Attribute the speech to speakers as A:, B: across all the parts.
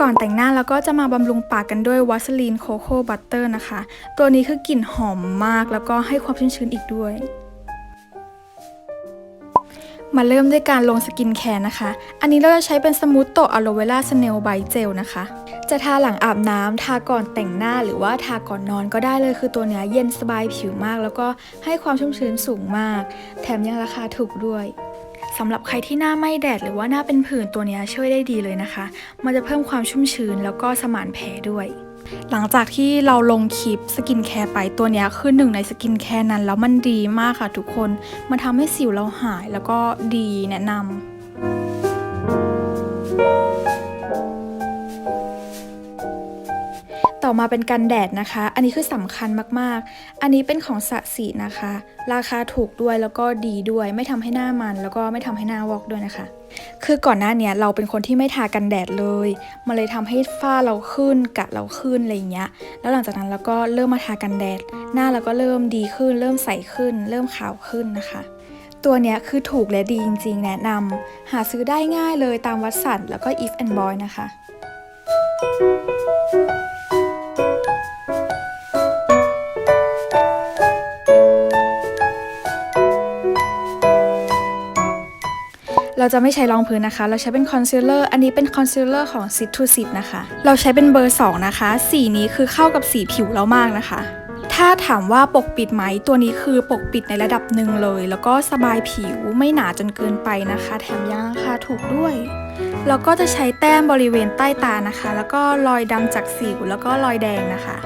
A: ก่อนแต่งหน้าเราก็จะมาบำรุงปากกันด้วยวัสลีนโคโค่บัตเตอร์นะคะ ตัวนี้คือกลิ่นหอมมากแล้วก็ให้ความชุ่มชื้นอีกด้วย มาเริ่มด้วยการลงสกินแคร์นะคะ อันนี้เราจะใช้เป็นสมูทโตอะโลเวล่าสเนลไบเจลนะคะ จะทาหลังอาบน้ำทาก่อนแต่งหน้าหรือว่าทาก่อนนอนก็ได้เลยคือตัวเนี้ยเย็นสบายผิวมาก แล้วก็ให้ความชุ่มชื้นสูงมาก แถมยังราคาถูกด้วย สำหรับใครที่หน้าไม่แดดหรือว่าหน้าเป็นผื่นตัวนี้ช่วยได้ดีเลยนะคะ มันจะเพิ่มความชุ่มชื้นแล้วก็สมานแผลด้วย หลังจากที่เราลงคลิปสกินแคร์ไปตัวนี้คือหนึ่งในสกินแคร์นั้นแล้วมันดีมากค่ะทุกคน มันทำให้สิวเราหายแล้วก็ดีแนะนำ อมาเป็นกันแดดนะคะ อันนี้คือสำคัญมากๆ อันนี้เป็นของสะสีนะคะ ราคาถูกด้วยแล้วก็ดีด้วย ไม่ทำให้หน้ามัน แล้วก็ไม่ทำให้หน้าวอกด้วยนะคะ คือก่อนหน้าเนี้ยเราเป็นคนที่ไม่ทากันแดดเลย มันเลยทำให้ฝ้าเราขึ้นกะเราขึ้นอะไรอย่างเงี้ย แล้วหลังจากนั้นเราก็เริ่มมาทากันแดด หน้าเราก็เริ่มดีขึ้น เริ่มใสขึ้น เริ่มขาวขึ้นนะคะตัวเนี้ยคือถูกและดีจริงๆ แนะนำหาซื้อได้ง่ายเลยตามวัดสันแล้วก็ if and boy นะคะ เราจะไม่ใช้รองพื้นนะคะ เราใช้เป็นคอนซีลเลอร์ อันนี้เป็นคอนซีลเลอร์ของ Sit to Sit นะคะ เราใช้เป็นเบอร์ 2 นะคะ สีนี้คือเข้ากับสีผิวเรามากนะคะ ถ้าถามว่าปกปิดไหม ตัวนี้คือปกปิดในระดับหนึ่งเลย แล้วก็สบายผิวไม่หนาจนเกินไปนะคะ แถมยังราคาถูกด้วยเราก็จะใช้แต้มบริเวณใต้ตานะคะ แล้วก็รอยดำจากสิวแล้วก็รอยแดงนะคะ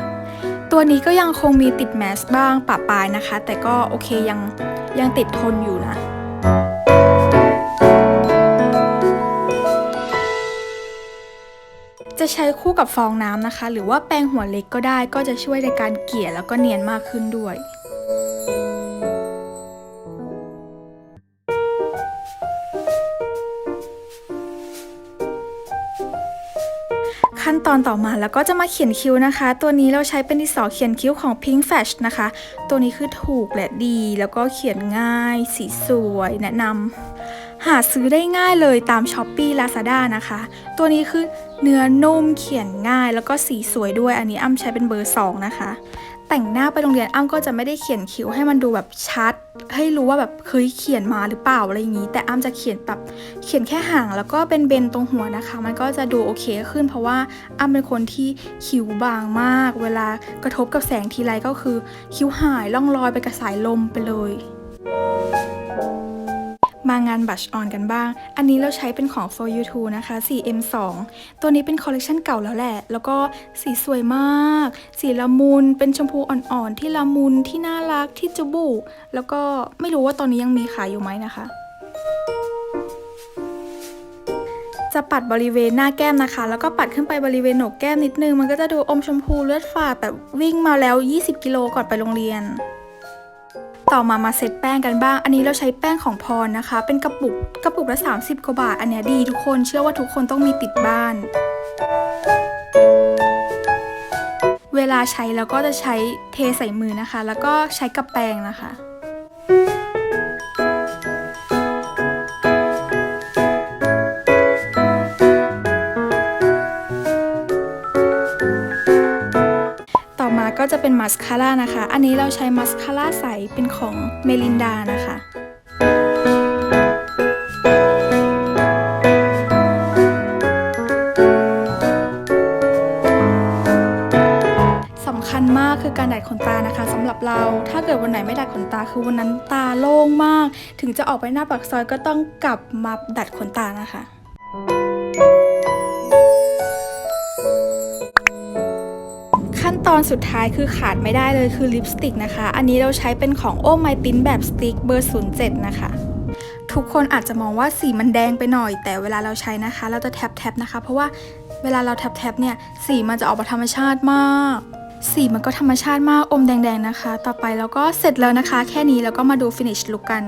A: ตัวนี้ก็ยังคงมีติดแมสบ้างปะปายนะคะ แต่ก็โอเคยังยังติดทนอยู่นะ จะใช้คู่กับฟองน้ำนะคะ หรือว่าแปรงหัวเล็กก็ได้ก็จะช่วยในการเกลี่ยแล้วก็เนียนมากขึ้นด้วยขั้นตอนต่อมาแล้วก็จะมาเขียนคิ้วนะคะ ตัวนี้เราใช้เป็นดินสอเขียนคิ้วของ Pink Flash นะคะ ตัวนี้คือถูกและดี แล้วก็เขียนง่าย สีสวย แนะนำ หาซื้อได้ง่ายเลยตาม s h อ p e e Lazada นะคะ ตัวนี้คือเนื้อนุ่มเขียนง่ายแล้วก็สีสวยด้วย อันนี้อ้ำใช้เป็นเบอร์ 2 นะคะ แต่งหน้าไปโรงเรียนอ้ำก็จะไม่ได้เขียนคิ้วให้มันดูแบบชัด ให้รู้ว่าแบบเคยเขียนมาหรือเปล่าอะไรอย่างนี้ แต่อ้ำจะเขียนแบบเขียนแค่ห่างแล้วก็เป็นเบนตรงหัวนะคะ มันก็จะดูโอเคขึ้น เพราะว่าอ้ำเป็นคนที่คิ้วบางมาก เวลากระทบกับแสงทีไรก็คือคิ้วหายล่องลอยไปกับสายลมไปเลย มางานบัชออนกันบ้าง อันนี้เราใช้เป็นของ for you too นะคะ 4M2 ตัวนี้เป็นคอลเลกชันเก่าแล้วแหละ แล้วก็สีสวยมาก สีละมุน เป็นชมพูอ่อนๆ ที่ละมุน ที่น่ารัก ที่จุบุ แล้วก็ไม่รู้ว่าตอนนี้ยังมีขายอยู่ไหมนะคะ จะปัดบริเวณหน้าแก้มนะคะ แล้วก็ปัดขึ้นไปบริเวณโหนกแก้มนิดนึง มันก็จะดูอมชมพูเลือดฝาดแบบวิ่งมาแล้ว 20 กิโลก่อนไปโรงเรียน ต่อมามาเซตแป้งกันบ้าง อันนี้เราใช้แป้งของพรนะคะ เป็นกระปุกกระปุกละ 30กว่าบาท อันนี้ดีทุกคนเชื่อว่าทุกคนต้องมีติดบ้าน เวลาใช้เราก็จะใช้เทใส่มือนะคะ แล้วก็ใช้กับแปรงนะคะ ก็จะเป็นมัสคาร่านะคะ อันนี้เราใช้มัสคาร่าใสเป็นของเมลินดานะคะสำคัญมากคือการดัดขนตานะคะสำหรับเราถ้าเกิดวันไหนไม่ดัดขนตาคือวันนั้นตาโล่งมาก ถึงจะออกไปหน้าปากซอยก็ต้องกลับมาดัดขนตานะคะ นตอนสุดท้ายคือขาดไม่ได้เลยคือลิปสติกนะคะ อันนี้เราใช้เป็นของโอไมตินแบบสติกเบอร์ 07 นะคะ ทุกคนอาจจะมองว่าสีมันแดงไปหน่อย แต่เวลาเราใช้นะคะ เราจะแท็บแท็บนะคะ เพราะว่าเวลาเราแท็บแท็บเนี่ยสีมันจะออกมาธรรมชาติมากสีมันก็ธรรมชาติมากอมแดงๆนะคะ ต่อไปเราก็เสร็จแล้วนะคะ แค่นี้แล้วก็มาดู finish look กัน